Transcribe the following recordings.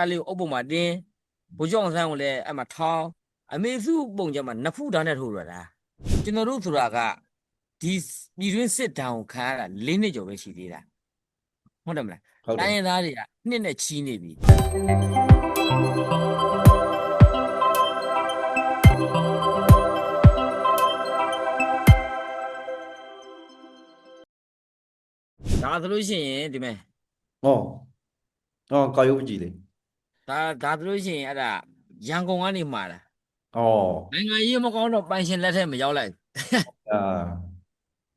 ះလေးကိုအုပ်ပုံမှာတင်းဘိုးကျောင်းဆန်းကိုလည်းအဲ့မှာထောင်းအမေစုပုံကြမှာနှစ်ဖူးဓာတ်နဲ့ထိုးရတာကျွန်တော်တို့ဆိုတာကဒီပြည်တွင်းစစ်တမ်းကိုခံရတာ၄နှစ်ကျော်ပဲရှိသေးတာဟုတ်တယ်မလားဟုတ်တတိုင်းယ်ရင်းသားတွေကနှစ်နဲ့ချီးနေပြီဒါဆိုလို့ရှိရင်ဒီမဲ့ဟောဟောကောက်ရုပ်ကြည့်လေ ဒါဒါဆိုလို့ရှိရင်အဲ့ဒါရန်ကုန်ကနေမှာတာဩနိုင်ငံရေးမကောင်းတော့ပိုင်ရှင်လက်ထက်မရောက်လိုက်အာ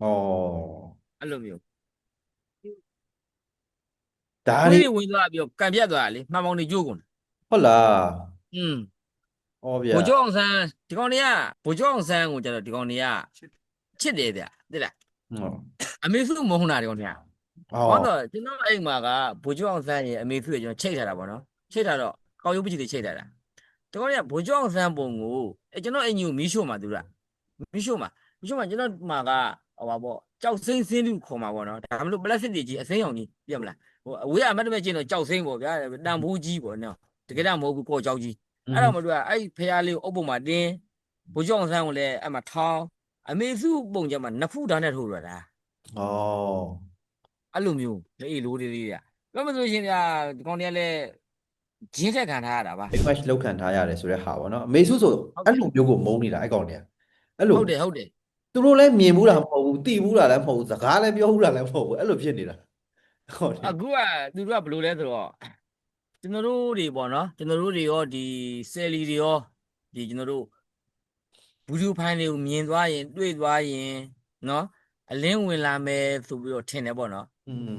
ဩအဲ့လိုမျိုးဒါခွေးလေးတွေဝင်သွားပြီးတော့ကံပြတ်သွားတာလေမှန်ပေါင်းတွေကြိုးကုန်တယ်ဟုတ်လားอืมဩဗျာဘိုးကျောင်းအောင်ဆန်းဒီကောင်တွေကဘိုးကျောင်းအောင်ဆန်းကိုကျတော့ဒီကောင်တွေကချစ်တယ်ဗျသိလားဟုတ်အမေစုမဟုတ်တာဒီကောင်တွေကဩဟောတော့ကျွန်တော်အိမ်မှာကဘိုးကျောင်းအောင်ဆန်းရဲ့အမေစုရဲ့ကျွန်တော်ချိတ်ထားတာပေါ့နော် ချိတ်ထားတော့ကောက်ရုပ်ပကြီးတွေချိတ်ထားတာဒီကောင်တွေကဘိုးကျောင်းအောင်ဆန်းပုံကိုအဲကျွန်တော်အိမ်ကြီးကိုမီးရှို့မှာသူကမီးရှို့မှာမီးရှို့မှာကျွန်တော်မှာကဟိုပါပေါ့ကြောက်စိမ့်စင်းလူခေါ်မှာပေါ့နော်ဒါမှမဟုတ်ပလက်စတစ်ကြီးအစိမ်းအောင်ကြီးပြတ်မလားဟိုအဝေးကအမတ်တမဲ့ကျင်းတော့ကြောက်စိမ့်ပေါ့ဗျာတန်ဖိုးကြီးပေါ့နော်တကယ်တော့မဟုတ်ဘူးကော်ကြောက်ကြီးအဲ့တော့မတို့ကအဲ့ဖះလေးကိုအုပ်ပုံမှာတင်းဘိုးကျောင်းဆန်းကိုလည်းအဲ့မှာထောင်းအမေစုပုံကြမှာနှစ်ဖူးဓာတ်နဲ့ထိုးရတာဩအဲ့လိုမျိုးလေလိုလေးလေးတွေကပြောမလို့ရှင်ဗျာဒီကောင်တွေကလည်း ဂျင်းထက်ခံထားရတာပါ request လောက်ခံထားရတယ်ဆိုတဲ့ဟာပေါ့နော်အမေစုဆိုအဲ့လိုမျိုးကိုမုန်းနေတာအဲ့ကောင်တွေကအဲ့လိုဟုတ်တယ်ဟုတ်တယ်သူတို့လည်းမြင်ဘူးတာမဟုတ်ဘူးသိဘူးတာလည်းမဟုတ်ဘူးစကားလည်းပြောဘူးတာလည်းမဟုတ်ဘူးအဲ့လိုဖြစ်နေတာဟုတ်တယ်အခုကသူတို့ကဘယ်လိုလဲဆိုတော့ကျွန်တော်တို့တွေပေါ့နော်ကျွန်တော်တို့တွေရောဒီဆယ်လီတွေရောဒီကျွန်တော်တို့ဘူဒူဖိုင်တွေကိုမြင်သွားရင် တွေ့သွားရင်နော်အလင်းဝင်လာမယ်ဆိုပြီးတော့ထင်တယ်ပေါ့နော်อืม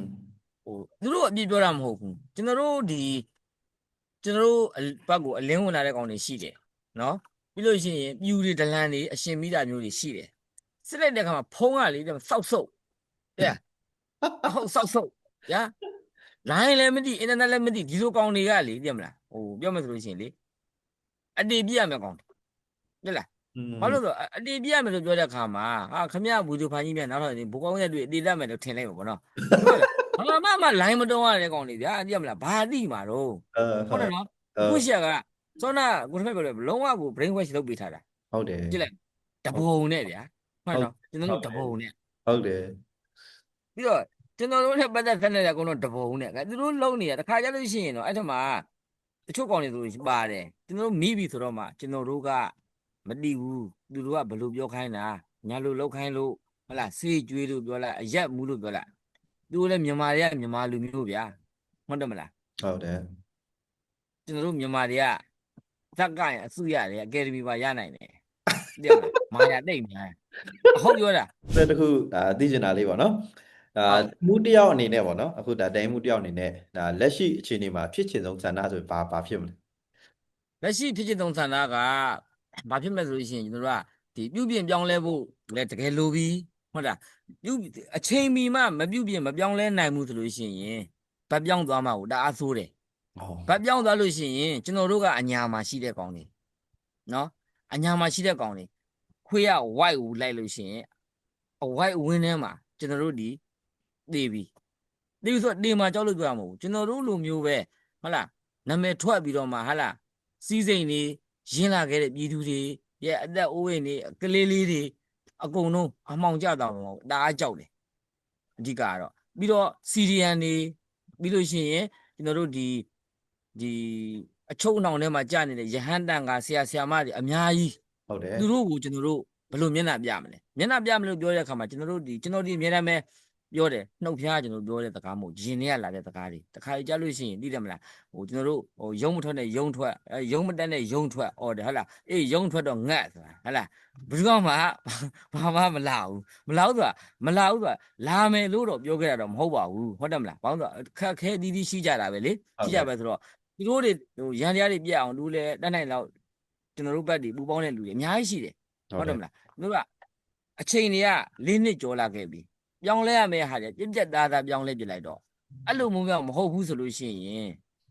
ဟိုသူတို့အပြစ်ပြောတာမဟုတ်ဘူးကျွန်တော်တို့ဒီ ကျွန်တော်တို့အဘက်ကိုအလင်းဝင်လာတဲ့ကောင်တွေရှိတယ်နော်ပြီးလို့ရှိရင်ပြူတွေဒလန်တွေအရှင်မိတာမျိုးတွေရှိတယ်စစ်လိုက်တဲ့ခါမှာဖုံးကလေတဲ့စောက်ဆုပ်တဲ့အဟုတ်စောက်ဆုပ်ညာလိုင်းလည်းမသိအင်တာနက်လည်းမသိဒီလိုကောင်တွေကလေသိမလားဟိုပြောမယ်ဆိုလို့ရှိရင်လေအတေးပြရမယ်ကောင်ဟုတ်လားอืมဘာလို့လဲဆိုတော့အတေးပြရမယ်လို့ပြောတဲ့ခါမှာဟာခမရဘူဒူဖိုင်ကြီးမြန်နောက်တော့ဘိုးကောင်းရဲ့တွေ့အတေးတတ်မယ်လို့ထင်လိုက်မှာပေါ့နော် မမမလိုင်းမတော်ရတဲ့ကောင်တွေဗျာအပြည့်မလားဘာတိမှာတော့ဟုတ်တယ်နော်ခုရှက်ကစောနာကိုတစ်ဖက်ပြောတယ်လုံးဝကို brain wash လုပ်ပေးထားတာဟုတ်တယ်ကြည့်လိုက်တပုံနဲ့ဗျာမှန်တော့ကျွန်တော်တို့တပုံနဲ့ဟုတ်တယ်ပြီးတော့ကျွန်တော်တို့လည်းပတ်သက်ဆက်နေတဲ့အကုန်လုံးတပုံနဲ့သူတို့လုံးနေတာတခါကြလို့ရှိရင်တော့အဲ့ထမှာတချို့ကောင်တွေဆိုရင်ပါတယ်ကျွန်တော်တို့မိပြီဆိုတော့မှကျွန်တော်တို့ကမတိဘူးသူတို့ကဘယ်လိုပြောခိုင်းတာညာလိုလောက်ခိုင်းလို့ဟလာစေးကြွေးလို့ပြောလားအရက်မူးလို့ပြောလား သူတို့လည်းမြန်မာတွေကမြန်မာလူမျိုးဗျာဟုတ်တယ်မလားဟုတ်တယ်ကျွန်တော်တို့မြန်မာတွေကဇက်ကရင်အစုရတယ်အကယ်ဒမီပါရနိုင်တယ်တဲ့မာယာတိတ်များအဟုတ်ပြောတာအဲ့တခုဒါသိချင်တာလေးပေါ့နော်ဒါဟုတ်မှုတစ်ယောက်အနေနဲ့ပေါ့နော်အခုဒါတိုင်းမှုတစ်ယောက်အနေနဲ့ဒါလက်ရှိအခြေအနေမှာဖြစ်ချင်ဆုံးဆန္ဒဆိုရင်ဘာဘာဖြစ်မလဲလက်ရှိဖြစ်ဖြစ်သုံးဆန္ဒကဘာဖြစ်မလဲဆိုလို့ရှိရင်ကျွန်တော်တို့ကဒီပြုပြင်ပြောင်းလဲဖို့လည်းတကယ်လိုပြီး ဟုတ်လားပြုအချိန်မီမှမပြုပြင်မပြောင်းလဲနိုင်ဘူးဆိုလို့ရှိရင်ဗတ်ပြောင်းသွားမှာကိုတအားဆိုးတယ်ဟောဗတ်ပြောင်းသွားလို့ရှိရင်ကျွန်တော်တို့ကအညာမှာရှိတဲ့ကောင်တွေနော်အညာမှာရှိတဲ့ကောင်တွေခွေးက white ကိုလိုက်လို့ရှိရင်အ white ဝင်းထဲမှာကျွန်တော်တို့ဒီတေးပြီတေးပြီဆိုတော့တေးမှာကြောက်လို့ပြောရမှာမဟုတ်ဘူးကျွန်တော်တို့လိုမျိုးပဲဟုတ်လားနာမည်ထွက်ပြီးတော့မှဟုတ်လားစီးစိမ်တွေရင်းလာခဲ့တဲ့ပြည်သူတွေရဲ့အသက်အိုးအိမ်တွေကလေးလေးတွေ အကုန်လုံးအမှောင်ကျသွားမှာမဟုတ်ဘူးတအားကြောက်တယ်အဓိကကတော့ပြီးတော့စီရီယန်တွေပြီးလို့ရှိရင်ကျွန်တော်တို့ဒီဒီအချုပ်အနှောင်ထဲမှာကြာနေတဲ့ယဟန်တန်ကဆရာဆရာမတွေအများကြီးဟုတ်တယ်သူတို့ကိုကျွန်တော်တို့ဘယ်လိုမျက်နှာပြမလဲမျက်နှာပြမလို့ပြောတဲ့အခါမှာကျွန်တော်တို့ဒီကျွန်တော်ဒီအများတမ်းပဲ ပြောတယ်နှုတ်ဖျားကျွန်တော်တို့ပြောတဲ့စကားမဟုတ်ရင်ထဲကလာတဲ့စကားတွေတခါကြလို့ရှိရင်သိတယ်မလားဟိုကျွန်တော်တို့ဟိုယုံမထွက်နဲ့ယုံထွက်အဲယုံမတက်နဲ့ယုံထွက်အော်တယ်ဟုတ်လားအေးယုံထွက်တော့ငတ်ဆိုတာဟုတ်လားဘယ်သူမှဘာမှမလာဘူးမလာဘူးဆိုတာမလာဘူးဆိုတာလာမယ်လို့တော့ပြောခဲ့တာတော့မဟုတ်ပါဘူးဟုတ်တယ်မလားဘာလို့လဲခက်ခဲတီးတီးရှိကြတာပဲလေရှိကြပဲဆိုတော့သူတို့တွေဟိုရန်တရားတွေပြက်အောင်သူတို့လည်းတတ်နိုင်တော့ကျွန်တော်တို့ဘက်တွေပူပေါင်းတဲ့လူတွေအများကြီးရှိတယ်ဟုတ်တယ်မလားသူတို့ကအချိန်တွေက၄နှစ်ကျော်လာခဲ့ပြီ ပြောင်းလဲရမယ့်ဟာတွေပြက်ပြက်သားသားပြောင်းလဲပြလိုက်တော့အဲ့လိုမျိုးမျိုးမဟုတ်ဘူးဆိုလို့ရှိရင်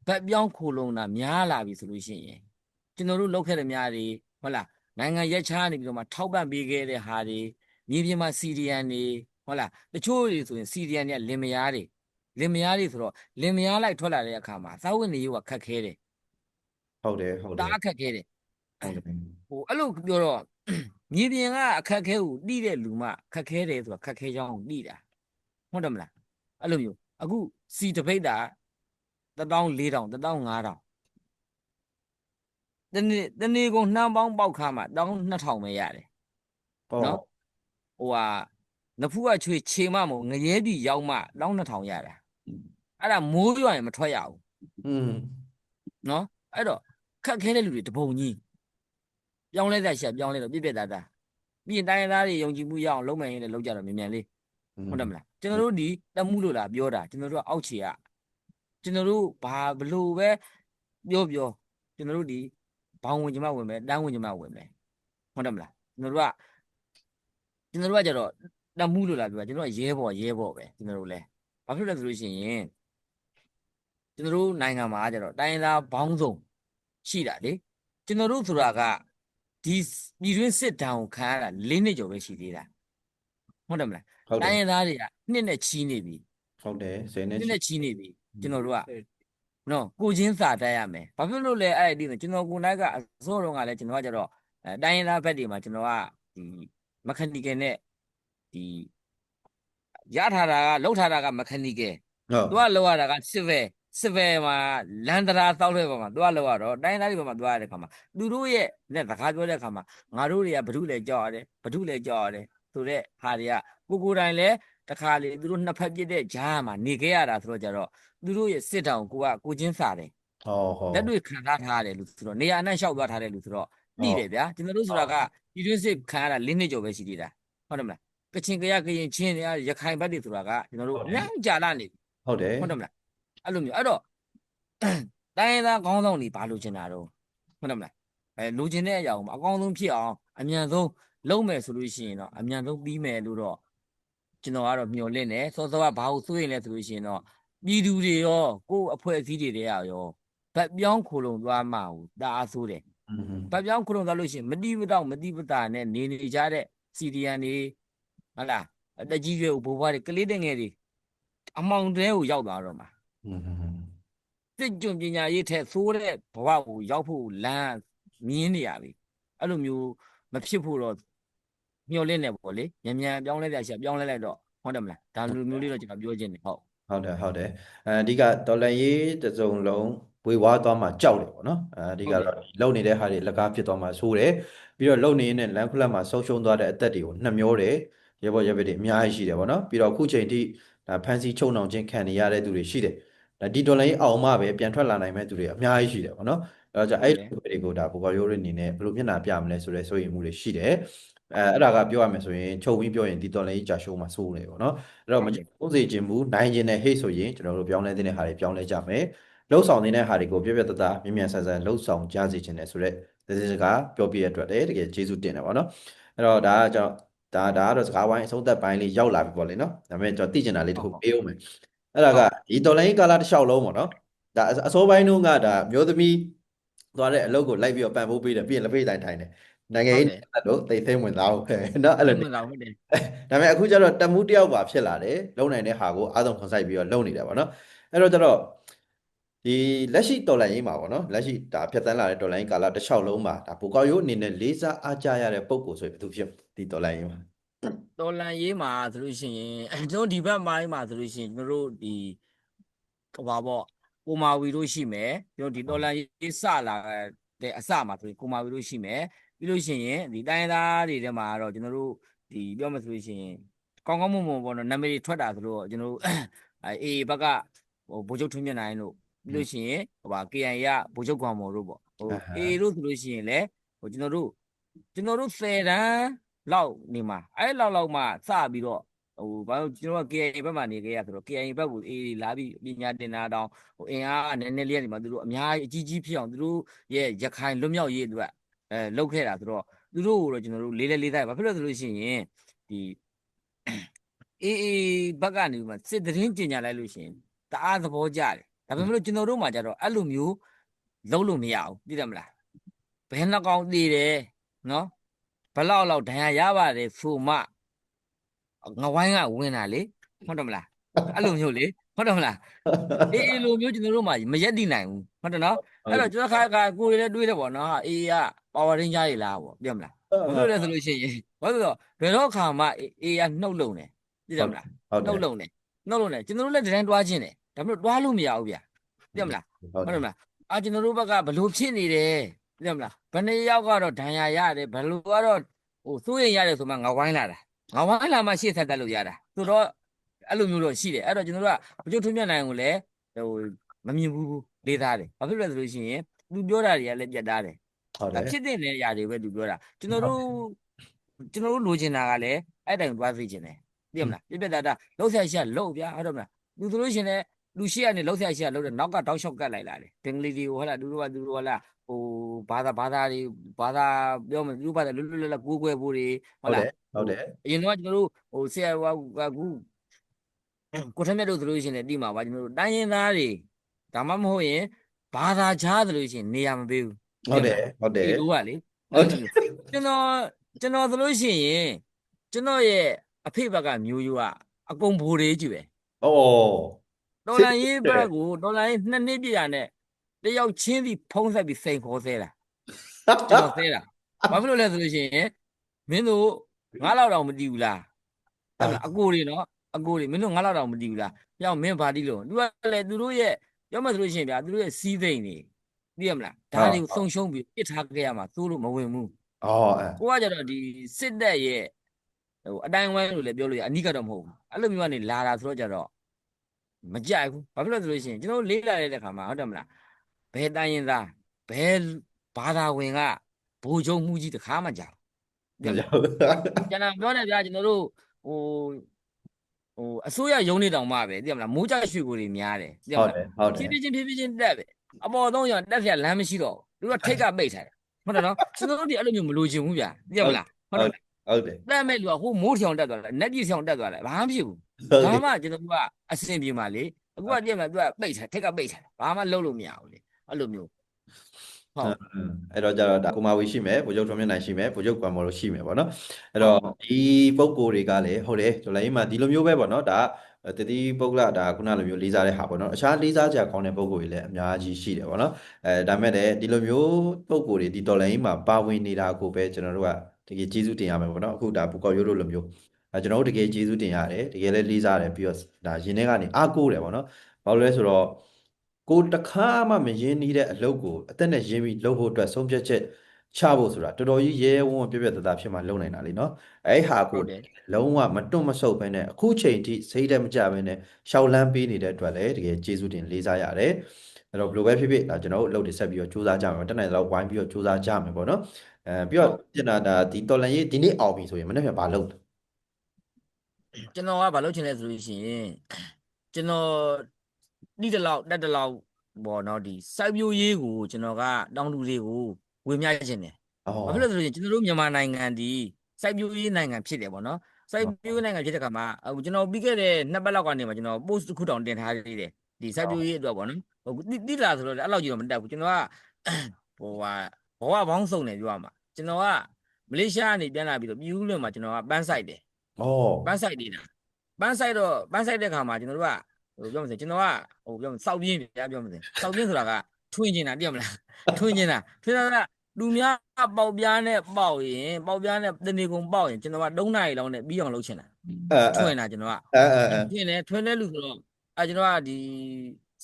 ဘက်ပြောင်းခိုလုံတာများလာပြီဆိုလို့ရှိရင်ကျွန်တော်တို့လောက်ခဲ့တဲ့များတွေဟုတ်လားနိုင်ငံရက်ချားနေပြီးတော့မှထောက်ပံ့ပေးခဲ့တဲ့ဟာတွေမြေပြင်မှာစီရီယန်တွေဟုတ်လားတချို့တွေဆိုရင်စီရီယန်တွေကလင်မယားတွေလင်မယားတွေဆိုတော့လင်မယားလိုက်ထွက်လာတဲ့အခါမှာသာဝန်နေရောခက်ခဲတယ်ဟုတ်တယ်ဟုတ်တတယ်အားခက်ခဲတယ်ဟုတ်တယ်ဟိုအဲ့လိုပြောတော့ မြေပြင်ကအခက်ခဲကိုတိတဲ့လူမှခက်ခဲတယ်ဆိုတာခက်ခဲကြောင်းကိုတိတာဟုတ်တယ်မလားအဲ့လိုမျိုးအခုစီတပိတ်တာ14000 15000တနေ့တနေ့ကုန်နှမ်းပေါင်းပေါက်ခါမှာ12000ပဲရတယ်ဟုတ်နော်ဟိုဟာနဖူးကချွေခြေမမို့ငရဲပြီရောက်မှ12000ရတာအဲ့ဒါမိုးရွာရင်မထွက်ရဘူးอืมနော်အဲ့တော့ခက်ခဲတဲ့လူတွေတပုံကြီး ပြောင်းလဲတဲ့ချက်ပြောင်းလဲတော့ပြည့်ပြည့်သားသားပြီးရင်တိုင်းရင်းသားတွေယုံကြည်မှုရအောင်လုံးမယ်ရင်လည်းလုံးကြတော့မြန်မြန်လေးဟုတ်တယ်မလားကျွန်တော်တို့ဒီတက်မှုလို့လားပြောတာကျွန်တော်တို့ကအောက်ခြေကကျွန်တော်တို့ဘာဘလို့ပဲပြောပြောကျွန်တော်တို့ဒီဘောင်ဝင်ကြမဝင်မယ်တန်းဝင်ကြမဝင်မယ်ဟုတ်တယ်မလားကျွန်တော်တို့ကကျွန်တော်တို့ကကြတော့တက်မှုလို့လားပြောတာကျွန်တော်ကရဲဘော်ရဲဘော်ပဲကျွန်တော်တို့လဲဘာဖြစ်လဲဆိုလို့ရှိရင်ကျွန်တော်တို့နိုင်ငံမှာကြတော့တိုင်းရင်းသားဘောင်းစုံရှိတာလေကျွန်တော်တို့ဆိုတာက ဒီပြည်တွင်းစစ်တမ်းကိုခံရတာ၄နှစ်ကျော်ပဲရှိသေးတာဟုတ်တယ်မလားဟုတ်တတိုင်းယ်ရင်းသားတွေကနှစ်နဲ့ချီနေပြီဟုတ်တယ်ဆယ်နဲ့နှစ်ချီနဲ့ချီနေပြီကျွန်တော်တို့ကနော်ကိုချင်းစာတတ်ရမယ်ဘာဖြစ်လို့လဲအဲ့ဒီကျွန်တော်ကိုယ်နိုင်ကအစောတုန်းကလည်းကျွန်တော်ကကြတော့အဲတိုင်းရင်းသားဘက်တွေမှာကျွန်တော်ကဒီမက်ခနီကယ်နဲ့ဒီရထားတာကလောက်ထားတာကမက်ခနီကယ် ဟုတ်သူကလောက်ရတာကစစ်ဘဲ စစ်ဘဲမှာလန်ဒရာတောက်တဲ့ဘက်မှာသူကလောက်ရတော့တိုင်းသားတွေဘက်မှာသွားရတဲ့ခါမှာသူတို့ရဲ့နဲ့စကားပြောတဲ့ခါမှာငါတို့တွေကဘ ᱹ လဲကြောက်ရတယ်ဘ ᱹ လဲကြောက်ရတယ်ဆိုတဲ့ဟာတွေကကိုကိုယ်တိုင်လဲတခါလေသူတို့နှစ်ဖက်ပြစ်တဲ့ဂျားမှာနေခဲ့ရတာဆိုတော့ကြတော့သူတို့ရဲ့စစ်တောင်ကိုကကိုချင်းစာတယ်ဟောဟောလက်တွေ့ခံစားထားရတယ်လို့ဆိုတော့နေရာအနှံ့လျှောက်သွားထားတယ်လို့ဆိုတော့နှိတယ်ဗျာကျွန်တော်တို့ဆိုတာကပြည်တွင်းစစ်ခံရတာ၄နှစ်ကျော်ပဲရှိသေးတာဟုတ်တယ်မလားကချင်ကရကရင်ချင်းတွေရခိုင်ဘက်တွေဆိုတာကကျွန်တော်တို့အများကြီးကြာလာနေပြီဟုတ်တယ်ဟုတ်တယ်မလား အဲ့လိုမျိုးအဲ့တော့တိုင်းရင်းသားခေါင်းဆောင်တွေဘာလိုချင်တာတော့ဟုတ်တယ်မလားအဲလိုချင်တဲ့အရာကိုအကောင်းဆုံးဖြစ်အောင်အမြန်ဆုံးလုပ်မယ်ဆိုလို့ရှိရင်တော့အမြန်ဆုံးပြီးမယ်လို့တော့ကျွန်တော်ကတော့မျှော်လင့်တယ်စောစောကဘာလို့စိုးရင်လဲဆိုလို့ရှိရင်တော့ပြည်သူတွေရောကိုယ်အဖွဲ့အစည်းတွေတဲ့ရောဗတ်ပြောင်းခိုလုံသွားမှကိုတအားဆိုးတယ်ဗတ်ပြောင်းခိုလုံသွားလို့ရှိရင်မတိမတော့မတိပတာနဲ့နေနေကြတဲ့စီဒီယန်တွေဟုတ်လားအတကြီးရွယ်ဘိုးဘွားတွေကလေးတငယ်တွေအမောင်တဲကိုရောက်သွားတော့မှာ စစ်ကြုံပညာရေးထက်သိုးတဲ့ဘဝကိုရောက်ဖို့လမ်းမြင်းနေရပြီအဲ့လိုမျိုးမဖြစ်ဖို့တော့မျှော်လင့်နေပေါ့လေမြန်မြန်ပြောင်းလဲတဲ့အချက်ပြောင်းလဲလိုက်တော့ဟုတ်တယ်မလားဒါလိုမျိုးလေးတော့ကျွန်တော်ပြောချင်တယ်ဟုတ်ဟုတ်တယ်ဟုတ်တယ်အဲအဓိကတော်လန်ရေးတစ်စုံလုံးဝေဝါးသွားမှကြောက်တယ်ပေါ့နော်အဲအဓိကတော့လုံနေတဲ့ဟာတွေလက်ကားဖြစ်သွားမှဆိုးတယ်ပြီးတော့လုံနေရင်းနဲ့လမ်းခလက်မှာဆုံးရှုံးသွားတဲ့အသက်တွေကိုနှမျောတယ်ရေပေါ်ရေပတွေအများကြီးရှိတယ်ပေါ့နော်ပြီးတော့အခုချိန်ထိဒါဖန်စီချုံနှောင်ခြင်းခံနေရတဲ့သူတွေရှိတယ် ဒါဒီတော်လန်ရေးအောင်မှပဲပြန်ထွက်လာနိုင်မဲ့သူတွေအများကြီးရှိတယ်ပေါ့နော်အဲတော့じゃအဲ့ဒီလူတွေကိုဒါဘူကာရိုးရင်းအနေနဲ့ဘယ်လိုမျက်နှာပြမလဲဆိုတဲ့စိုးရိမ်မှုတွေရှိတယ်အဲအဲ့ဒါကပြောရမယ်ဆိုရင်ချုပ်ပြီးပြောရင်ဒီတော်လန်ရေးကြာရှုံးမှာစိုးနေပေါ့နော်အဲ့တော့မကျုံးစေခြင်းဘူးနိုင်ခြင်းနဲ့ဟိတ်ဆိုရင်ကျွန်တော်တို့ပြောင်းလဲတဲ့ဟာတွေပြောင်းလဲကြမယ်လှုပ်ဆောင်နေတဲ့ဟာတွေကိုပြပြတသားမြင်မြန်ဆန်ဆန်လှုပ်ဆောင်ကြစေခြင်းနဲ့ဆိုတော့ဒီစကားပြောပြရတဲ့အတွက်လည်းတကယ်ကျေးဇူးတင်တယ်ပေါ့နော်အဲ့တော့ဒါကကျွန်တော်ဒါဒါကတော့စကားဝိုင်းအဆုံးသက်ပိုင်းလေးရောက်လာပြီပေါ့လေနော်ဒါပေမဲ့ကျွန်တော်သိချင်တာလေးတစ်ခုပေးဦးမယ် အဲ့ဒါကဒီတော်လိုင်းကာလာတစ်လျှောက်လုံးပေါ့နော်ဒါအအစောပိုင်းတုန်းကဒါမျိုးသမီးသွားတဲ့အလုပ်ကိုလိုက်ပြီးတော့ပံ့ပိုးပေးတယ်ပြီးရင်လက်ဖေးတိုင်းတိုင်းတယ်နိုင်ငံရေးနဲ့တော့တိတ်သိမ်းဝင်သားဟုတ်ပဲเนาะအဲ့လို မှန်လားဟုတ်တယ် ဒါပေမဲ့အခုကျတော့တက်မှုတစ်ယောက်ပါဖြစ်လာတယ်လုံနိုင်တဲ့ဟာကိုအားလုံးခွန်ဆိုင်ပြီးတော့လုံနေတယ်ပေါ့နော်အဲ့တော့ကျတော့ဒီလက်ရှိတော်လိုင်းရေးမှာပေါ့နော်လက်ရှိဒါဖြတ်တန်းလာတဲ့တော်လိုင်းကာလတစ်လျှောက်လုံးမှာဒါပိုကောက်ရိုးအနေနဲ့လေးစားအားကြရတဲ့ပုံကိုဆိုရင်ဘယ်သူဖြစ်ဒီတော်လိုင်းရေးမှာ တော်လန်ရေးမှာဆိုလို့ရှိရင်ကျွန်တော်ဒီဘက်မိုင်းမှာဆိုလို့ရှိရင်ကျွန်တော်တို့ဒီကဘာပေါ့ကိုမာဝီတို့ရှိမယ်ကျွန်တော်ဒီတော်လန်ရေးစလာတဲ့အစမှာဆိုရင်ကိုမာဝီတို့ရှိမယ်ပြီးလို့ရှိရင်ဒီတိုင်းရင်းသားတွေထဲမှာတော့ကျွန်တော်တို့ဒီပြောမှဆိုလို့ရှိရင်ကောင်းကောင်းမွန်မွန်ပေါ့နော်နာမည်တွေထွက်တာဆိုတော့ကျွန်တော်တို့အဲအေဘက်ကဟိုဗိုလ်ချုပ်ထွန်းမြတ်နိုင်တို့ပြီးလို့ရှိရင်ဟိုပါ KN ရဗိုလ်ချုပ်ကောင်မော်တို့ပေါ့ဟိုအေတို့ဆိုလို့ရှိရင်လည်းဟိုကျွန်တော်တို့ကျွန်တော်တို့10တန်း လောက်နေမှာအဲ့လောက်လောက်မှစပြီးတော့ဟိုဘာလို့ကျွန်တော်က KN ဘက်မှာနေခဲ့ရဆိုတော့ KN ဘက်ကိုအေးလာပြီးပညာတင်တာတောင်ဟိုအင်အားကနည်းနည်းလေးကနေမှသူတို့အများကြီးအကြီးကြီးဖြစ်အောင်သူတို့ရဲ့ရခိုင်လွတ်မြောက်ရေးအတွက်အဲလုပ်ခဲ့တာဆိုတော့သူတို့ကိုတော့ကျွန်တော်တို့လေးလေးလေးသားဘာဖြစ်လို့ဆိုလို့ရှိရင်ဒီအေးအေးဘက်ကနေမှစစ်တရင်ကျင်ညာလိုက်လို့ရှိရင်တအားသဘောကျတယ်ဒါပေမဲ့လို့ကျွန်တော်တို့မှကြတော့အဲ့လိုမျိုးလုံးလို့မရဘူးသိတယ်မလားဘယ်နှကောင်တည်တယ်နော် ဘလောက်လောက်ဒဏ်ရာရပါတယ်ဆိုမှငဝိုင်းကဝင်တာလေဟုတ်တယ်မလားအဲ့လိုမျိုးလေဟဟုတ်တယ်မလားအေးအေးလိုမျိုးကျွန်တော်တို့မှမရက်တည်နိုင်ဘူးဟုတ်တယ်နော်အဲ့တော့ကျွန်တော်ခါခါကိုယ်တွေလည်းတွေးတယ်ပေါ့နော်အေးကပါဝါရင်းကြားတွေလားပေါ့ပြောမလားဘာလို့လဲဆိုလို့ရှိရင်ဘာလို့လဲဆိုတော့ဘယ်တော့ခါမှအေးကနှုတ်လုံတယ်သိတယ်မလားဟုတ်တယ်နှုတ်လုံတယ်နှုတ်လုံတယ်ကျွန်တော်တို့လည်းဒီတိုင်းတွားခြင်းတယ်ဒါပေမဲ့တွားလို့မရဘူးဗျသိတယ်မလားဟုတ်ဟုတ်တယ်တယ်မလားအာကျွန်တော်တို့ဘက်ကဘလို့ဖြစ်နေတယ် သိတယ်မလားဘယ်နှစ်ယောက်ကတော့ဒဏ်ရာရတယ်ဘယ်လိုကတော့ဟိုစိုးရင်ရတယ်ဆိုမှငါဝိုင်းလာတာငါဝိုင်းလာမှရှေ့ဆက်တက်လို့ရတာဆိုတော့အဲ့လိုမျိုးတော့ရှိတယ်အဲ့တော့ကျွန်တော်တို့ကဘုကျုပ်ထွန်းမြတ်နိုင်ကိုလည်းဟိုမမြင်ဘူးလေးသားတယ်ဘာဖြစ်လဲဆိုလို့ရှိရင်သူပြောတာတွေကလည်းပြတ်သားတယ်ဟုတ်တယ်ဖြစ်တဲ့နေရာတွေပဲသူပြောတာကျွန်တော်တို့ကျွန်တော်တို့လိုချင်တာကလည်းအဲ့တိုင်သွားသိချင်တယ်သိရမလားပြပြတာတာလောက်ဆက်ရှာလောက်ဗျာဟုတ်တယ်မလားလူဆိုလို့ရှိရင်လည်းလူရှိကနေလောက်ဆက်ရှာလောက်တယ်နောက်ကတောက်လျှောက်ကတ်လိုက်လာတယ်ဘင်္ဂလီတွေကိုဟုတ်လားသူတို့ကသူတို့ကလားဟို ဘာသာဘာသာတွေဘာသာပြောမယ်သူတို့ဘာသာလွတ်လွတ်လပ်လပ်ကိုးကွယ်ဖို့တွေဟုဟုတ်တ်တလားယ်ဟုတ်တယ်အရင်တော့ကျွန်တော်တို့ဟိုဆရာကကကူကိုထက်မြတ်တို့ဆိုလို့ရှိရင်လည်းတိမှာပါကျွန်တော်တို့တိုင်းရင်းသားတွေဒါမှမဟုတ်ရင်ဘာသာခြားဆိုလို့ရှိရင်နေရာမပေးဘူးဟုတ်တယ်ဟုတ်တယ်ဒီလိုကလေဟုတ်တယ်ကျွန်တော်ကျွန်တော်ဆိုလို့ရှိရင်ကျွန်တော်ရဲ့အဖေဘက်ကမျိုးရိုးကအကုန်ဘိုးလေးကြီးပဲဩဒေါ်လာရေးဘက်ကိုဒေါ်လာရေးနှစ်နှစ်ပြည့်ရနဲ့ တယောက်ချင်းစီဖုံးဆက်ပြီးစိန်ခေါ်ဆဲတာကျွန်တော်ဆဲတာဘာဖြစ်လို့လဲဆိုလို့ရှိရင်မင်းတို့ငါးလောက်တောင်မတည်ဘူးလားဟုတ်လားအကိုတွေနော်အကိုတွေမင်းတို့ငါးလောက်တောင်မတည်ဘူးလားပြောင်းမင်းဘာတီးလို့သူကလည်းသူတို့ရဲ့ပြောမှဆိုလို့ရှိရင်ဗျာသူတို့ရဲ့စီးသိမ့်နေသိရမလားဒါတွေကိုဆုံရှုံးပြီးပစ်ထားခဲ့ရမှာသို့လို့မဝင်ဘူးဩအဲကိုကကြတော့ဒီစစ်တပ်ရဲ့ဟိုအတိုင်းဝိုင်းလို့လည်းပြောလို့ရအနိကတော့မဟုတ်ဘူးအဲ့လိုမျိုးကနေလာတာဆိုတော့ကြတော့မကြိုက်ဘူးဘာဖြစ်လို့လဲဆိုလို့ရှိရင်ကျွန်တော်တို့လေးလာတဲ့ခါမှာဟုတ်တယ်မလား ဘယ်တိုင်းရင်သားဘယ်ဘာသာဝင်ကဘိုလ်ချုပ်မှုကြီးတခါမှကြောက်ကျွန်တော်ပြောနေဗျာကျွန်တော်တို့ဟိုဟိုအစိုးရရုံးနေတောင်မှပဲသိရမလားမိုးကြရွှေကိုတွေများတယ်သိရမဟုတ်လားတယ်ဟုတ်တဖြယ်ည်းဖြည်းချင်းဖြည်းဖြည်းချင်းတက်ပဲအပေါ်သုံးရတက်ဖြတ်လမ်းမရှိတော့ဘူးသူကထိတ်ကပိတ်ထားတယ်ဟုတ်တယ်နော်ကျွန်တော်တို့ဒီအဲ့လိုမျိုးမလိုချင်ဘူးဗျာသိရမလားဟုတ်တယ်ဟုတ်တယ်တက်မဲ့လူကဟိုမိုးထီအောင်တက်သွားတယ်နက်ကြီးဆောင်တက်သွားတယ်ဘာမှမဖြစ်ဘူးဟုတ်ဘာတယ်မှကျွန်တော်တို့ကအဆင်ပြေမှာလေအခုကတည်းကသူကပိတ်ထားထိတ်ကပိတ်ထားတယ်ဘာမှလုပ်လို့မရဘူးလေ အဲ့လိုမျိုးဟုတ်အဲ့တော့ကြတော့ဒါကိုမာဝီရှိမယ်ဗိုလ်ချုပ်ထွန်းမြတ်နိုင်ရှိမယ်ဗိုလ်ချုပ်ကွမ်မော်တို့ရှိမယ်ပေါ့နော်အဲ့တော့ဒီပုံကိုယ်တွေကလည်းဟုတ်တယ်ကျွန်တော်လည်းဒီလိုမျိုးပဲပေါ့နော်ဒါတတိပုဂ္ဂလဒါခုနလိုမျိုးလေးစားတဲ့ဟာပေါ့နော်အခြားလေးစားကြကောင်းတဲ့ပုံကိုယ်တွေလည်းအများကြီးရှိတယ်ပေါ့နော်အဲဒါမဲ့လည်းဒီလိုမျိုးပုံကိုယ်တွေဒီတော်လိုင်းမှာပါဝင်နေတာကိုပဲကျွန်တော်တို့ကတကယ်ကျေးဇူးတင်ရမယ်ပေါ့နော်အခုဒါဘူကောက်ရိုးတို့လိုမျိုးအဲကျွန်တော်တို့တကယ်ကျေးဇူးတင်ရတယ်တကယ်လည်းလေးစားတယ်ပြီးတော့ဒါရင်ထဲကနေအားကိုးတယ်ပေါ့နော်ဘာလို့လဲဆိုတော့ ကိုတခါမှမရင်းနှီးတဲ့အလုပ်ကိုအသက်နဲ့ရင်းပြီးလုပ်ဖို့အတွက်ဆုံးဖြတ်ချက်ချဖို့ဆိုတာတော်တော်ကြီးရဲရဲဝံ့ဝံ့ပြည့်ပြည့်သားသားဖြစ်မှလုပ်နိုင်တာလीเนาะအဲ့ဟာ ဟု ကို တ်တယ် လုံးဝမတွန့်မဆုတ်ဘဲနဲ့အခုချိန်ထိစိတ်တမကြဘဲနဲ့ရှောက်လန်းပေးနေတဲ့အတွက်လည်းတကယ်ကျေးဇူးတင်လေးစားရတယ်အဲ့တော့ဘယ်လိုပဲဖြစ်ဖြစ်ဒါကျွန်တော်တို့အလုပ်တွေဆက်ပြီးတော့စူးစမ်းကြမယ်တက်နိုင်တော့ဝိုင်းပြီးတော့စူးစမ်းကြမယ်ပေါ့နော်အဲပြီးတော့ပြင်တာဒါဒီတော်လန်ရေးဒီနေ့အောင်ပြီဆိုရင်မနေ့ကဘာလုပ်လဲ ကျွန်တော်ကဘာလုပ်ချင်လဲဆိုလို့ရှိရင်ကျွန်တော် တိတလောက်တက်တလောက်ဘောနော်ဒီစိုက်ပျိုးရေးကိုကျွန်တော်ကတောင်သူတွေကိုဝေမျှချင်တယ်ဩဘာဖြစ်လို့လဲဆိုရင်ကျွန်တော်တို့မြန်မာနိုင်ငံဒီစိုက်ပျိုးရေးနိုင်ငံဖြစ်တယ်ပေါ့နော်စိုက်ပျိုးရေးနိုင်ငံဖြစ်တဲ့ခါမှာအခုကျွန်တော်ပြီးခဲ့တဲ့နှစ်ပတ်လောက်ကနေမှကျွန်တော် post တစ်ခုတောင်တင်ထားသေးတယ်ဒီစိုက်ပျိုးရေးအတွက်ပေါ့နော်ဟိုတိတိလာဆိုတော့လည်းအဲ့လောက်ကြီးတော့မတက်ဘူးကျွန်တော်ကဟိုဟာဘဝဘောင်းစုံတယ်ပြောရမှာကျွန်တော်ကမလေးရှားကနေပြန်လာပြီးတော့ပြည်ဦးလွင်မှာကျွန်တော်ကပန်းဆိုင်တယ်ဩပန်းဆိုင်နေတာပန်းဆိုင်တော့ပန်းဆိုင်တဲ့ခါမှာကျွန်တော်တို့က ဟိုပြောမစကျွန်တော်ကဟိုပြောမစောက်ပြင်းဗျာပြောမစစောက်ပြင်းဆိုတာကထွင်နေတာတည်ရမလားထွင်နေတာထွင်တာကလူများပေါက်ပြားနဲ့ပေါက်ရင်ပေါက်ပြားနဲ့တနေကုန်ပေါက်ရင်ကျွန်တော်က3နာရီလောက်နဲ့ပြီးအောင်လုပ်ချင်တာအဲထွင်တာကျွန်တော်ကအဲအဲအဲထွင်တယ်ထွင်တဲ့လူဆိုတော့အဲကျွန်တော်ကဒီ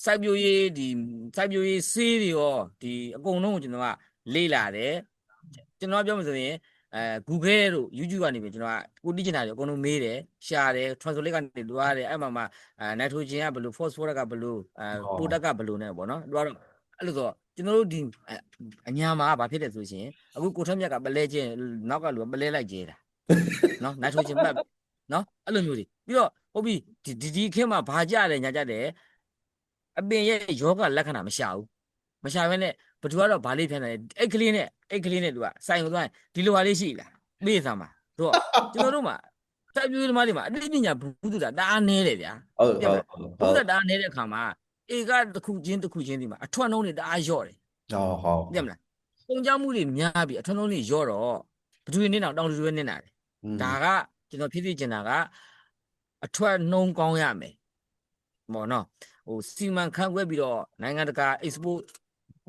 စိုက်ပျိုးရေးဒီစိုက်ပျိုးရေးဆေးတွေရောဒီအကုန်လုံးကိုကျွန်တော်ကလေ့လာတယ်ကျွန်တော်ကပြောမှဆိုရင် အဲ Google တို့ YouTube ကနေပြီကျွန်တော်ကကိုတိကျင်တာတွေအကုန်လုံးမေးတယ်ရှာတယ် translate ကနေတွားတယ်အဲ့မှာမှအဲ nitrogen ကဘယ်လို phosphorus ကဘယ်လိုအဲ product ကဘယ်လိုနဲ့ပေါ့နော်တွားတော့အဲ့လိုဆိုကျွန်တော်တို့ဒီအညာမှာဘာဖြစ်လဲဆိုရှင်အခုကိုထက်မြတ်ကပလဲချင်းနောက်ကလူကပလဲလိုက်ကျဲတာနော် nitrogen ပတ်နော်အဲ့လိုမျိုးတွေပြီးတော့ဟုတ်ပြီဒီဒီဒီခင်းမှာဘာကြတယ်ညာကြတယ်အပင်ရဲ့ယောဂလက္ခဏာမရှာဘူးမရှာဘဲနဲ့ဘသူကတော့ဗာလေးဖြန်းတယ်အဲ့ကလေးနဲ့ အဲ့ကလေးနဲ့သူကစိုင်ကိုသွားရင်ဒီလိုဟာလေးရှိလားမေ့သမှာတို့ကျွန်တော်တို့မှာစိုက်ပျိုးရေးသမားတွေမှာအသိပညာဘူးသူတာတအားနဲတယ်ဗျာဟုတ်ပြဟုတ်တ်ဟုတ်ဘူးတာတအားနဲတဲ့အခါမှာဧကတစ်ခုချင်းတစ်ခုချင်းဒီမှာအထွတ်နှုံးတွေတအားလျော့တယ်ဟုတ်ဟုတ်ပြတ်မလားပုံကြမှုတွေများပြီးအထွတ်နှုံးတွေလျော့တော့ဘသူတွေနေတော့တောင်သူတွေနေနာတယ်ဒါကကျွန်တော်ဖြစ်ဖြစ်ကျင်တာကအထွက်နှုံးကောင်းရမယ်မော်နော်ဟိုစီမံခန့်ခွဲပြီးတော့နိုင်ငံတကာ export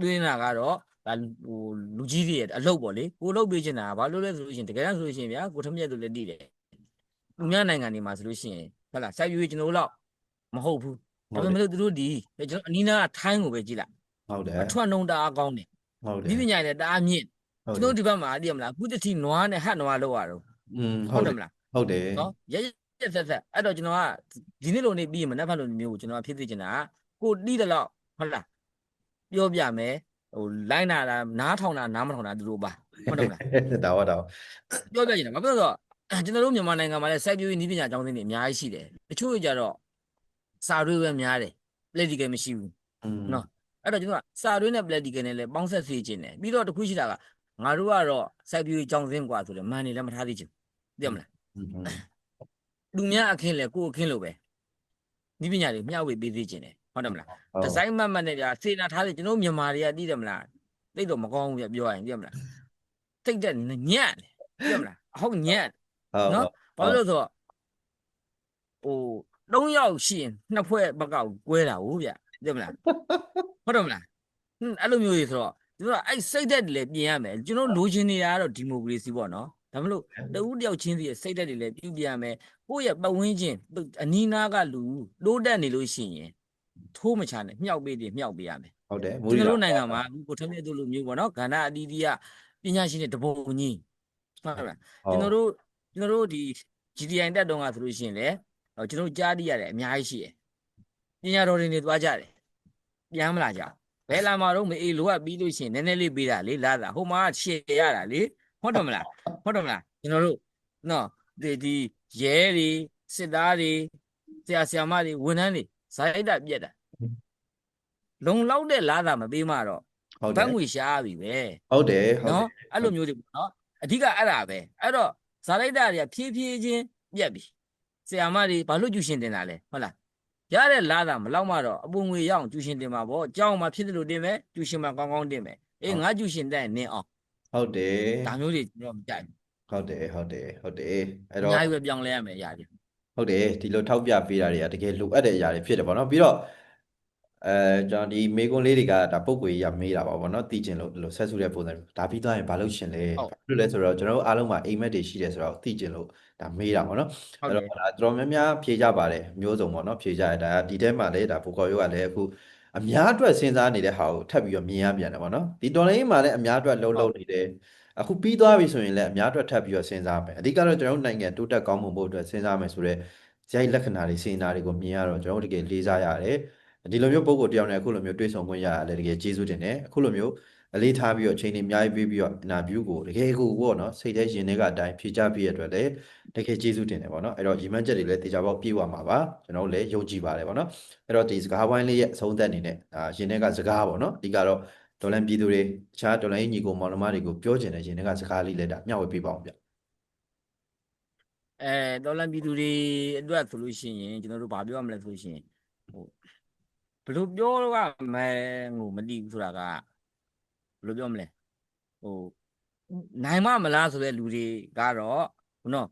သွင်းတာကတော့ ဒါဟိုလူကြီးတွေရဲ့အလုပ်ပေါ့လေကိုလုပ်ပေးချင်တာကဘာလို့လဲဆိုလို့ရှိရင်တကယ်တမ်းဆိုလို့ရှိရင်ဗျာကိုထမြက်တို့လည်းတည်တယ်သူများနိုင်ငံတွေမှာဆိုလို့ရှိရင်ဟုတ်လားစိုက်ပျိုးရေးကျွန်တော်တို့တော့မဟုတ်ဘူးဟုဒါတ်ပေတယ်မဲ့လို့သူတို့ဒီကျွန်တော်အနီးနားကထိုင်းကိုပဲကြည့်လိုက်ဟုတ်တယ်အထွက်နှုံတအားကောင်းတယ်ဟုတ်တယ်ဒီပညာနဲ့တအားမြင့်ဟုတ်ကျွန်တယ်တော်ဒီဘက်မှာသိရမလားအခုတစ်ထိနွားနဲ့ဟတ်နွားလောက်ရတော့อืมဟုဟုတ်တ်တတယ်ယ်မလားဟုတ်တယ်နော်ရရရဆက်ဆက်အဲ့တော့ကျွန်တော်ကဒီနေ့လိုနေပြီးရင်မနေ့ဖက်လိုမျိုးကိုကျွန်တော်ကဖြစ်သိချင်တာကကိုတီးတယ်လို့ဟုတ်လားပြောပြမယ် ဟိုလိုင်းနာတာနားထောင်တာနားမထောင်တာသူတို့ပါဟုတ်တယ်မလား ဒါတော့တော့ ပြောပြချင်တာဘာဖြစ်လို့လဲဆိုတော့ကျွန်တော်တို့မြန်မာနိုင်ငံမှာလည်းစိုက်ပျိုးရေးနည်းပညာကျောင်းသင်တွေအများကြီးရှိတယ်တချို့ကြတော့စာတွေပဲများတယ် practical မရှိဘူး อืม နော် အဲ့တော့ကျွန်တော်ကစာတွင်းနဲ့ practical နဲ့လည်းပေါင်းဆက်စေခြင်းတယ်ပြီးတော့တစ်ခုရှိတာကငါတို့ကတော့စိုက်ပျိုးရေးကြောင်းစင်းกว่าဆိုတယ်မန်နေလည်းမထားသေးချင်ဘူးသိရမလား อืม လူများအခင်းလဲကိုယ်အခင်းလို့ပဲဒီပညာတွေမျှဝေပေးသေးခြင်းတယ် ဟုတ်တယ်မလားဟုတ်ဒီဇိုင်းမတ်မတ်နဲ့ဗျာစေနာထားတယ်ကျွန်တော်မြန်မာတွေကသိတယ်မလားသိတော့မကောင်းဘူးဗျပြောရရင်သိရမလားတိတ်တဲ့ညံ့တယ်သိရမလားအဟုတ်ညံ့ဟုတ်နော်ဟုတ်ဘာလို့လဲဆိုတော့ဟို၃ယောက်ရှိရင်နှစ်ဖွဲ့ဘက်ကကိုကွဲတာဟုတ်ဗျသိရမလားဟုတ်တယ်မလားဟင်းအဲ့လိုမျိုးကြီးဆိုတော့ကျွန်တော်ကအဲ့စိတ်သက်တွေလည်းပြင်ရမယ်ကျွန်တော်လိုချင်နေတာကတော့ဒီမိုကရေစီပေါ့နော်ဒါမလို့တဦးတယောက်ချင်းစီရဲ့စိတ်သက်တွေလည်းပြုပြင်ရမယ်ကိုယ့်ရဲ့ပတ်ဝန်းကျင်အနီးနားကလူတိုးတက်နေလို့ရှိရင် ထိုးမချနဲ့မြှောက်ပေးတယ်မြှောက်ပေးရမယ်ဟုတ်တယ်မူကျွန်ရီတော်လာတို့နိုင်ငံမှာအခုကိုထမင်းတို့လိုမျိုးပေါ့နော်ကဏ္ဍအတီးတီးကပညာရှင်တွေတပုံကြီးဟုတ်လားကျွန်တော်တို့ကျွန်တော်တို့ဒီ GTI တက်တော့ကဆိုလို့ရှိရင်လေဟိုကျွန်တော်တို့ကြားသိရတယ်အများကြီးရှိတယ်ပညာတော်တွေနေသွားကြတယ်ပြန်မလာကြဘူးဘယ်လာမှာတော့မအေးလိုကပြီးလို့ရှိရင်နည်းနည်းလေးပေးတာလေလာတာဟိုမှာရှယ်ရတာလေဟုတ်တယ်မလားဟုတ်တယ်မလားကျွန်တော်တို့နော်ဒီဒီရဲတွေစစ်သားတွေဆရာဆရာမတွေဝန်ထမ်းတွေဇာတ်တာပြက်တာ လုံလောက်တဲ့လာတာမပေးမှတော့ဟုတ်ဘတယ်တ်ငွေရှားပြီပဲဟုတ်တယ်ဟုတ်နော်တယ်အဲ့လိုမျိုးတွေပေါ့နော်အဓိကအဲ့ဒါပဲအဲ့တော့ဇာလိုက်တာတွေကဖြည်းဖြည်းချင်းပြက်ပြီဆရာမတွေဘာလို့ကျူရှင်တင်တာလဲဟုတ်လားရတဲ့လာတာမလောက်မှတော့အပုံငွေရအောင်ကျူရှင်တင်မှာပေါ့အကြောင်းမှဖြစ်တယ်လို့တင်မယ်ကျူရှင်မှကောင်းကောင်းတင်မယ်အေးငါကျူရှင်တဲ့နင်းအောင်ဟုတ်တယ်ဒါမျိုးတွေကျွန်တော်မကြိုက်ဟုတ်တယ်ဟုတ်တယ်ဟုတ်တယ်အဲ့ဘူးအတော့များကြီးပဲပြောင်းလဲရမယ်အရာတွေဟုတ်တယ်ဒီလိုထောက်ပြပေးတာတွေကတကယ်လိုအပ်တဲ့အရာတွေဖြစ်တယ်ပေါ့နော်ပြီးတော့ အဲကျွန်တော်ဒီမေကွန်လေးတွေကဒါပုံကွေရမေးတာပါပေါ့နော်သိကျင်လို့ဒီလိုဆက်စုတဲ့ပုံစံမျိုးဒါပြီးသွားရင်ဘာလုပ်ရှင်လဲဘာလို့လဲဆိုတော့ကျွန်တော်တို့အားလုံးမှာအိမ်မက်တွေရှိတယ်ဆိုတော့သိကျင်လို့ဒါမေးတာပေါ့နော်ဟုတ်အဲ့တယ်တော့ဒါတော်တော်များများဖြေကြပါတယ်မျိုးစုံပေါ့နော်ဖြေကြရတာဒီထဲမှာလည်းဒါဘူကော်ရိုးကလည်းအခုအများအတွက်စဉ်းစားနေတဲ့ဟာကိုထပ်ပြီးတော့မြင်ရပြန်တယ်ပေါ့နော်ဒီတော်လိုင်းမှာလည်းအများအတွက်လှုပ်လှုပ်နေတယ်အခုပြီးသွားပြီဆိုရင်လည်းအများအတွက်ထပ်ပြီးတော့စဉ်းစားမယ်အဓိကတော့ကျွန်တော်တို့နိုင်ငံတိုးတက်ကောင်းမွန်ဖို့အတွက်စဉ်းစားမယ်ဆိုတော့ဇယိုက်လက္ခဏာတွေစေနာတွေကိုမြင်ရတော့ကျွန်တော်တို့တကယ်လေးစားရတယ် ဒီလိုမျိုးပုံကိုတယောက်နဲ့အခုလိုမျိုးတွေ့ဆုံခွင့်ရတာလည်းတကယ်ကျေးဇူးတင်တယ်အခုလိုမျိုးအလေးထားပြီးတော့အချိန်တွေအများကြီးပေးပြီးတော့ interview ကိုတကယ်ကိုပေါ့နော်စိတ်ထဲရင်ထဲကအတိုင်းဖြေချပြည့်ရတဲ့အတွက်လည်းတကယ်ကျေးဇူးတင်တယ်ပေါ့နော်အဲ့တော့ရီမန်းချက်တွေလည်းတေချာပေါက်ပြေးသွားမှာပါကျွန်တော်တို့လည်းယုံကြည်ပါတယ်ပေါ့နော်အဲ့တော့ဒီစကားဝိုင်းလေးရဲ့အဆုံးသတ်အနေနဲ့အာရင်ထဲကစကားပေါ့နော်အဓိကတော့ဒေါ်လန်ပြည်သူတွေတခြားဒေါ်လန်ညီကိုမောင်နှမတွေကိုပြောချင်တဲ့ရင်ထဲကစကားလေးလည်းဒါမျှဝေပေးပါအောင်ဗျအဲဒေါ်လာပြည်သူတွေအတွက်ဆိုလို့ရှိရင်ကျွန်တော်တို့ဘာပြောရမလဲဆိုလို့ရှိရင်ဟို ဘယ်လိုပြောရမလဲငိုမသိဘူးဆိုတာကဘယ်လိုပြောမလဲဟိုနိုင်မမလားဆိုတဲ့လူတွေကတော့ဘုနော်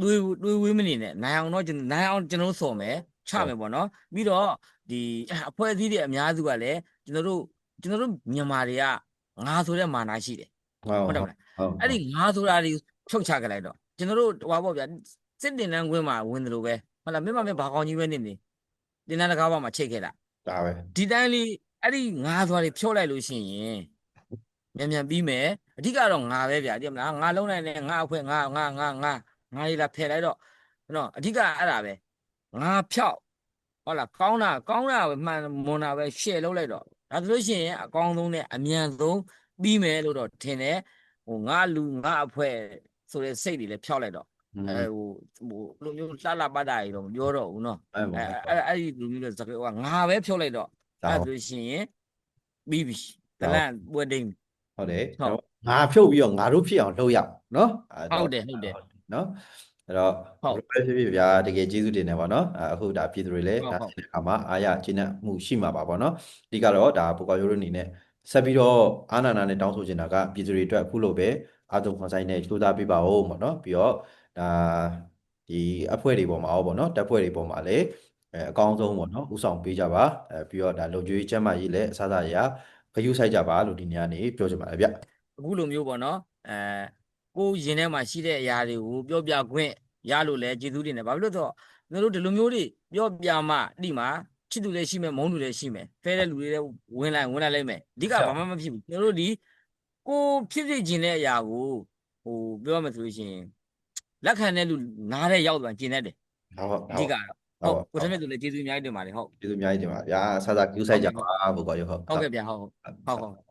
တွေးတွေးဝေးမနေနဲ့နိုင်အောင်တော့ကျွန်တော်နိုင်အောင်ကျွန်တော်တို့စော်မယ်ချမယ်ပေါ့နော်ပြီးတော့ဒီအဖွဲ့အစည်းတွေအများစုကလည်းကျွန်တော်တို့ကျွန်တော်တို့မြန်မာတွေကငါဆိုတဲ့မာနရှိတယ်ဟုတ်တယ်မလားဟုတ်အဲ့ဒီငါဆိုတာတွေဖြုတ်ချကြလိုက်တော့ကျွန်တော်တို့ဟိုပါပေါ့ဗျာစစ်တင်တန်းခွင်းမှာဝင်တယ်လို့ပဲဟုတ်လားမင်းမမင်းဘာကောင်းကြီးပဲနေနေတင်တန်းတကားပါမှာချိတ်ခဲ့တာ ဒါပဲဒီတိုင်းလေးအဲ့ဒီငါဆိုတာတွေဖြုတ်လိုက်လို့ရှိရင်မြန်မြန်ပြီးမယ်အဓိကတော့ငါပဲဗျာသိမလားငါလုံးနိုင်တယ်ငါအဖွဲငါငါငါငါငါလေးလာဖယ်လိုက်တော့နော်အဓိကအဲ့ဒါပဲငါဖြောက်ဟုတ်လားကောင်းတာကောင်းတာပဲမှန်မွန်တာပဲရှယ်လုပ်လိုက်တော့ဒါဆိုလို့ရှိရင်အကောင်းဆုံးနဲ့အမြန်ဆုံးပြီးမယ်လို့တော့ထင်တယ်ဟိုငါလူငါအဖွဲ့ဆိုတဲ့စိတ်တွေလည်းဖြောက်လိုက်တော့อืม အဲဟိုဟိုလူမျိုးလှလှပတာကြီးတော့မပြောတော့ဘူးနော်အဲအဲ့အဲ့ဒီလူမျိုးတော့စကားကငါပဲဖြုတ်လိုက်တော့အဲ့ဆိုရှင်ပြီးပြီတလန့်ပွဲဒိန်းဟုတ်တယ်ငါဖြုတ်ပြီးတော့ငါတို့ဖြစ်အောင်လှုပ်ရအောင်နော်ဟုတ်တယ်ဟုတ်တယ်နော်အဲ့တော့ဟုတ်ပဲဖြစ်ဖြစ်ဗျာတကယ်ကျေးဇူးတင်တယ်ပေါ့နော်အခုဒါပြည်သူတွေလည်းဒါတဲ့အခါမှာအားရကျေနပ်မှုရှိမှာပါပေါ့နော်အဓိကတော့ဒါပိုကောရိုးတို့အနေနဲ့ဆက်ပြီးတော့အာနာနာနဲ့တောင်းဆိုချင်တာကပြည်သူတွေအတွက်အခုလိုပဲအာတုံခွန်ဆိုင်နဲ့ကြိုးစားပေးပါဦးပေါ့နော်ပြီးတော့ ဒါဒီအဖွဲ့တွေပေါ်မှာရောပေါ့နော်တပ်ဖွဲ့တွေပေါ်မှာလည်းအဲအကောင်းဆုံးပေါ့နော်ဥဆောင်ပေးကြပါအဲပြီးတော့ဒါလုံခြုံရေးကျန်းမာရေးလည်းအစားအစာတွေကဂရုစိုက်ကြပါလို့ဒီနေရာနေပြောချင်ပါတယ်ဗျအခုလိုမျိုးပေါ့နော်အဲကိုယ်ရင်ထဲမှာရှိတဲ့အရာတွေကိုပြောပြခွင့်ရလို့လဲကျေးဇူးတင်တယ်ဘာဖြစ်လို့လဲဆိုတော့ကျွန်တော်တို့ဒီလိုမျိုးတွေပြောပြမှတိမှာချစ်သူလည်းရှိမယ်မုန်းသူလည်းရှိမယ်ဖဲတဲ့လူတွေလည်းဝင်လိုက်ဝင်လိုက်လိမ့်မယ်အဓိကဘာမှမဖြစ်ဘူးကျွန်တော်တို့ဒီကိုယ်ဖြစ်ဖြစ်ခြင်းတဲ့အရာကိုဟိုပြောရမယ်ဆိုလို့ရှိရင် လက်ခံတဲ့လူနားတဲ့ရောက်သွားကျင်တတ်တယ်ဟုတ်ဟုတ်အဓိကတော့ဟုတ်ဟုတ် ကိုယ်ထက်မြတ်သူလည်းကျေးဇူးအများကြီးတင်ပါတယ်ဟုတ်ကျေးဇူးအများကြီးတင်ပါဗျာအစားအစာဂရုစိုက်ကြပါဘုရားရောဟုတ် ဟုတ်ကဲ့ဗျာဟုတ်ဟုတ်ဟုတ်ဟုတ်